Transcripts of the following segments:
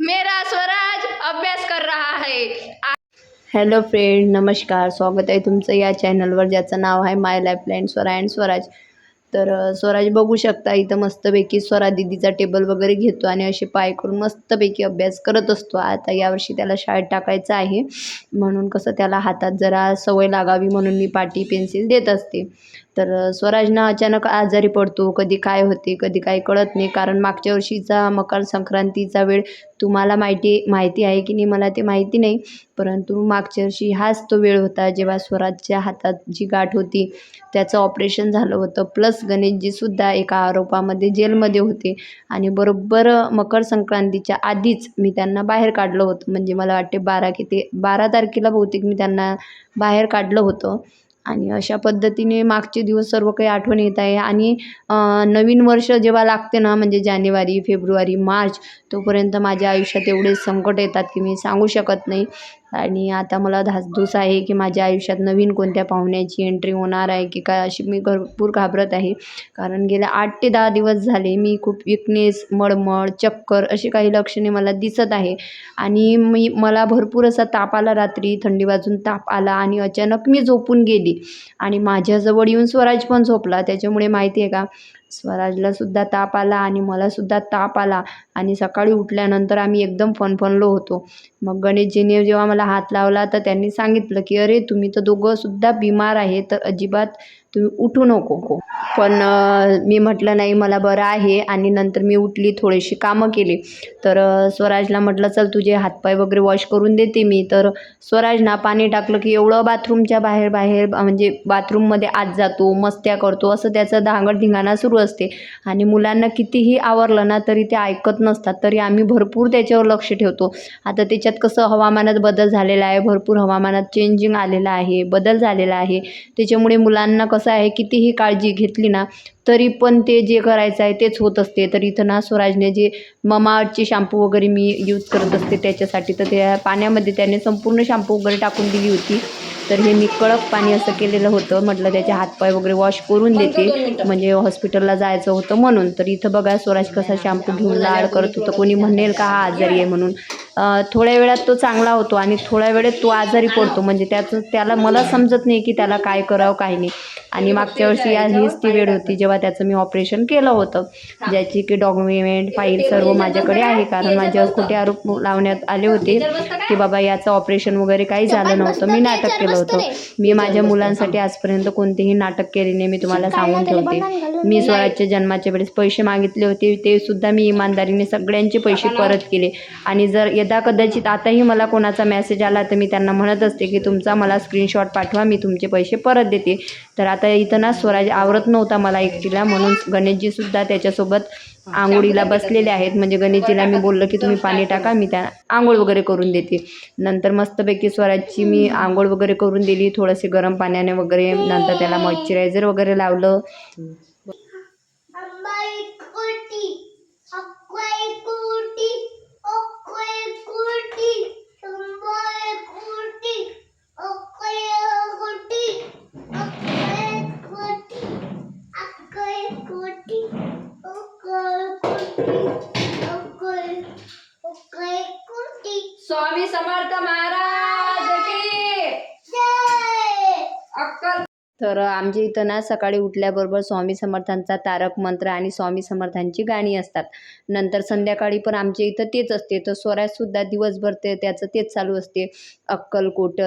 मेरा स्वराज अभ्यास कर रहा है। हॅलो फ्रेंड नमस्कार. स्वागत आहे तुमचं या चॅनलवर ज्याचं नाव आहे my life line Swara and Swaraj. तर स्वराज बघू शकता इथं मस्तपैकी स्वरा दिदीचा टेबल वगैरे घेतो आणि असे पाय करून मस्तपैकी अभ्यास करत असतो. आता यावर्षी त्याला शाळेत टाकायचं आहे. म्हणून कसं त्याला हातात जरा सवय लागावी म्हणून मी पाटी पेन्सिल देत असते. तर स्वराजना अचानक आजारी पडतो. कधी काय होते कधी काय कळत नाही. कारण मागच्या वर्षीचा मकर संक्रांतीचा वेळ तुम्हाला माहिती माहिती आहे की नाही? मला ते माहिती नाही. परंतु मागच्या वर्षी हाच तो वेळ होता जेव्हा स्वराजच्या हातात जी गाठ होती त्याचं ऑपरेशन झालं होतं. प्लस गणेशजीसुद्धा एका आरोपामध्ये जेलमध्ये होते. आणि बरोबर मकर संक्रांतीच्या आधीच मी त्यांना बाहेर काढलं होतं. म्हणजे मला वाटते बारा किती बारा तारखेला बहुतेक मी त्यांना बाहेर काढलं होतं. आणि अशा पद्धतीने मागचे दिवस सर्व काही आठवण येत आहे. आणि नवीन वर्ष जेव्हा लागते ना म्हणजे जानेवारी फेब्रुवारी मार्च तोपर्यंत माझ्या आयुष्यात एवढे संकट येतात की मी सांगू शकत नाही. आणि आता मला धासधूस आहे की माझ्या आयुष्यात नवीन कोणत्या पाहुण्याची एंट्री होणार आहे की काय अशी मी भरपूर घाबरत आहे. कारण गेल्या आठ ते दहा दिवस झाले मी खूप विकनेस मळमळ चक्कर अशी काही लक्षणे मला दिसत आहे. आणि मी मला भरपूर असा ताप आला रात्री थंडी वाजून ताप आला आणि अचानक मी झोपून गेली. आणि माझ्याजवळ येऊन स्वराज पण झोपला. त्याच्यामुळे माहिती आहे का स्वराजला सुद्धा ताप आला आणि मलासुद्धा ताप आला. आणि सकाळी उठल्यानंतर आम्ही एकदम फनफनलो होतो. मग गणेशजीने जेव्हा मला हात लावला तर त्यांनी सांगितलं की अरे तुम्ही तर दोघंसुद्धा बिमार आहे तर अजिबात तुम्ही उठू नको पण मी म्हटलं नाही मला बरं आहे. आणि नंतर मी उठली थोडीशी कामं केली. तर स्वराजला म्हटलं चल तुझे हातपाय वगैरे वॉश करून देते मी. तर स्वराजना पाणी टाकलं की एवढं बाथरूमच्या बाहेर बाहेर म्हणजे बाथरूममध्ये आत जातो मस्त्या करतो असं त्याचं धांगड धिंगाणा सुरू असते. आणि मुलांना कितीही आवरलं ना तरी ते ऐकत नसतात तरी आम्ही भरपूर त्याच्यावर लक्ष ठेवतो. आता त्याच्यात कसं हवामानात बदल झालेला आहे भरपूर हवामानात चेंजिंग आलेलं आहे बदल झालेला आहे. त्याच्यामुळे मुलांना कसं आहे कितीही काळजी घेतली ना तरी पण ते जे करायचं आहे तेच होत असते. तर इथं ना स्वराजने जे ममाअर्थची शॅम्पू वगैरे मी यूज करत असते त्याच्यासाठी तर त्या पाण्यामध्ये त्याने संपूर्ण शॅम्पू वगैरे टाकून दिली होती. तर हे मी कडक पाणी असं केलेलं होतं. म्हटलं त्याचे हातपाय वगैरे वॉश करून देते. म्हणजे हॉस्पिटलला जायचं होतं म्हणून. तर इथं बघा स्वराज कसा शॅम्पू घेऊन लाड करत होतं. कोणी म्हणेल का हा आजारी आहे म्हणून. थोड्या वेळात तो चांगला होतो आणि थोड्या वेळेत तो आजारी पडतो. म्हणजे त्याचं त्याला मला समजत नाही की त्याला काय करावं काय नाही. आणि मागच्या वर्षी या हीच ती वेळ होती जेव्हा त्याचं मी ऑपरेशन केलं होतं. ज्याची की डॉक्युमेंट फाईल सर्व माझ्याकडे आहे. कारण माझ्यावर खोटे आरोप लावण्यात आले होते की बाबा याचं ऑपरेशन वगैरे काही झालं नव्हतं. मी नाटक केलं होतं. मी माझ्या मुलांसाठी आजपर्यंत कोणतेही नाटक केले नाही. मी तुम्हाला सांगून ठेवते. मी स्वराजच्या जन्माच्या वेळेस पैसे मागितले होते. ते सुद्धा मी इमानदारीने सगळ्यांचे पैसे परत केले. आणि जर एकदा कदाचित आताही मला कोणाचा मेसेज आला तर मी त्यांना म्हणत असते की तुमचा मला स्क्रीनशॉट पाठवा मी तुमचे पैसे परत देते. तर आता इथं ना स्वराज आवरत नव्हता मला एकटीला म्हणून गणेशजीसुद्धा त्याच्यासोबत आंघोळीला बसलेले आहेत. म्हणजे गणेशजीला मी बोललं की तुम्ही पाणी टाका मी त्या आंघोळ वगैरे करून देते. नंतर मस्तपैकी स्वराजची मी आंघोळ वगैरे करून दिली थोडंसे गरम पाण्याने वगैरे नंतर त्याला मॉइश्चरायझर वगैरे लावलं. स्वामी समर्थ मा की जय अक्कल तर आमच्या इथं ना सकाळी उठल्याबरोबर स्वामी समर्थांचा तारक मंत्र आणि स्वामी समर्थांची गाणी असतात. नंतर संध्याकाळी पण आमच्या इथं तेच असते. तर स्वराजसुद्धा दिवसभर ते त्याचं तेच चालू असते. अक्कलकोट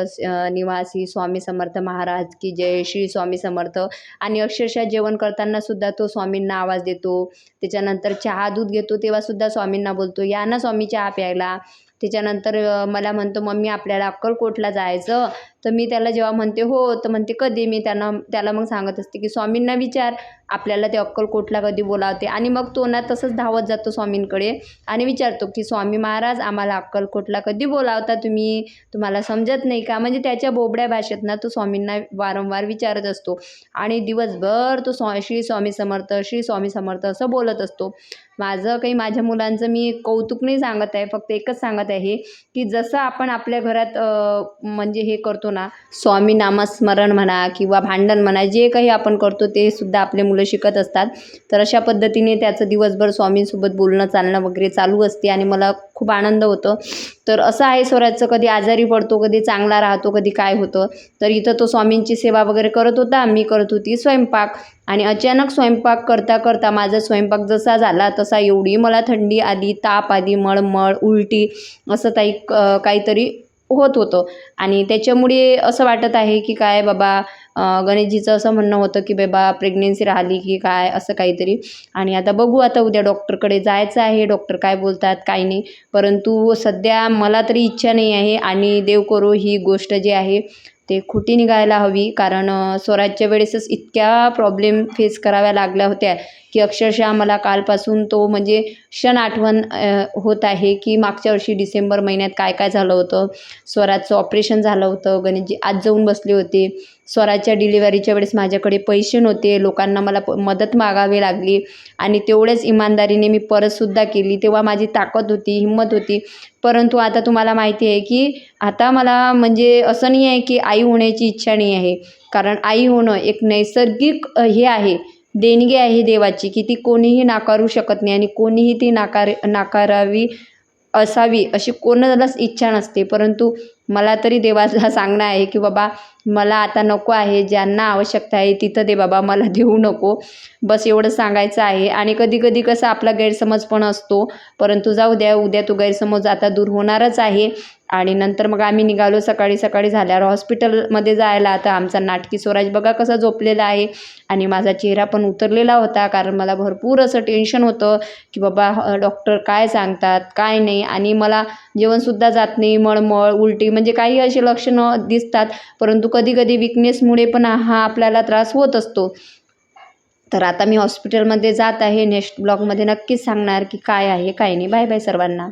निवासी स्वामी समर्थ महाराज की जय श्री स्वामी समर्थ. आणि अक्षरशः जेवण करताना सुद्धा तो स्वामींना आवाज देतो. त्याच्यानंतर चहा दूध घेतो तेव्हा सुद्धा स्वामींना बोलतो या ना स्वामी चहा प्यायला. त्याच्यानंतर मला म्हणतो मम्मी आपल्याला अक्कलकोटला जायचं. तर मी त्याला जेव्हा म्हणते हो तर म्हणते कधी? मी त्यांना त्याला मग सांगत असते की स्वामींना विचार आपल्याला ते अक्कलकोटला कधी बोलावते. आणि मग तो ना तसंच धावत जातो स्वामींकडे आणि विचारतो की स्वामी महाराज आम्हाला अक्कलकोटला कधी बोलावता तुम्ही? तुम्हाला समजत नाही का? म्हणजे त्याच्या बोबड्या भाषेत ना तो स्वामींना वारंवार विचारत असतो. आणि दिवसभर तो स्वा श्री स्वामी समर्थ श्री स्वामी समर्थ असं बोलत असतो. माझं काही माझ्या मुलांचं मी कौतुक नाही सांगत आहे फक्त एकच सांगत आहे की जसं आपण आपल्या घरात म्हणजे हे करतो ना स्वामी नामस्मरण म्हणा किंवा भांडण म्हणा जे काही आपण करतो ते सुद्धा आपले मुलं शिकत असतात. तर अशा पद्धतीने त्याचं दिवसभर स्वामींसोबत बोलणं चालणं वगैरे चालू असते आणि मला खूप आनंद होतो. तर असं आहे स्वराजचं कधी आजारी पडतो कधी चांगला राहतो कधी काय होतं. तर इथं तो स्वामींची सेवा वगैरे करत होता मी करत होती स्वयंपाक. आणि अचानक स्वयंपाक करता करता माझा स्वयंपाक जसा झाला तसा एवढी मला थंडी आली ताप आली मळमळ उलटी असं काही काहीतरी होत होतं. आणि त्याच्यामुळे असं वाटत आहे की काय बाबा गणेशजीचं असं म्हणणं होतं की बाबा प्रेग्नेन्सी राहिली की काय असं काहीतरी. आणि आता बघू आता उद्या डॉक्टरकडे जायचं आहे डॉक्टर काय बोलतात काय नाही. परंतु सध्या मला तरी इच्छा नाही आहे आणि देव करो ही गोष्ट जी आहे ते खोटी निघायला हवी. कारण स्वराजच्या वेळेसच इतक्या प्रॉब्लेम फेस कराव्या लागल्या होत्या की अक्षरशः मला कालपासून तो म्हणजे क्षण आठवण होत आहे की मागच्या वर्षी डिसेंबर महिन्यात काय काय झालं होतं. स्वराजचं ऑपरेशन झालं होतं. गणेशजी आज जाऊन बसले होते. स्वराच्या डिलिव्हरीच्या वेळेस माझ्याकडे पैसे नव्हते. लोकांना मला प मदत मागावी लागली. आणि तेवढ्याच इमानदारीने मी परतसुद्धा केली. तेव्हा माझी ताकद होती हिंमत होती. परंतु आता तुम्हाला माहिती आहे की आता मला म्हणजे असं नाही आहे की आई होण्याची इच्छा नाही आहे. कारण आई होणं एक नैसर्गिक हे आहे. देणगी आहे देवाची की ती कोणीही नाकारू शकत नाही आणि कोणीही ती नाकार नाकारावी असावी अशी कोणालाच इच्छा नसते. परंतु मला तरी देवाला सांगणं आहे की बाबा मला आता नको आहे ज्यांना आवश्यकता आहे तिथं दे बाबा मला देऊ नको. बस एवढं सांगायचं आहे. आणि कधी कधी कसं आपला गैरसमज पण असतो परंतु जाऊ द्या उद्या तो गैरसमज आता दूर होणारच आहे. आणि नंतर मग आम्ही निघालो सकाळी सकाळी झाल्यावर हॉस्पिटलमध्ये जायला. आता आमचा नाटकी स्वराज बघा कसा झोपलेला आहे. आणि माझा चेहरा पण उतरलेला होता कारण मला भरपूर असं टेन्शन होतं की बाबा डॉक्टर काय सांगतात काय नाही. आणि मला जेवणसुद्धा जात नाही मळमळ उलटी म्हणजे काही असे लक्षणं दिसतात परंतु कधी कधी विकनेसमुळे पण हा आपल्याला त्रास होत असतो. तर आता मी हॉस्पिटलमध्ये जात आहे. नेक्स्ट ब्लॉगमध्ये नक्कीच सांगणार की काय आहे काय नाही. बाय बाय सर्वांना.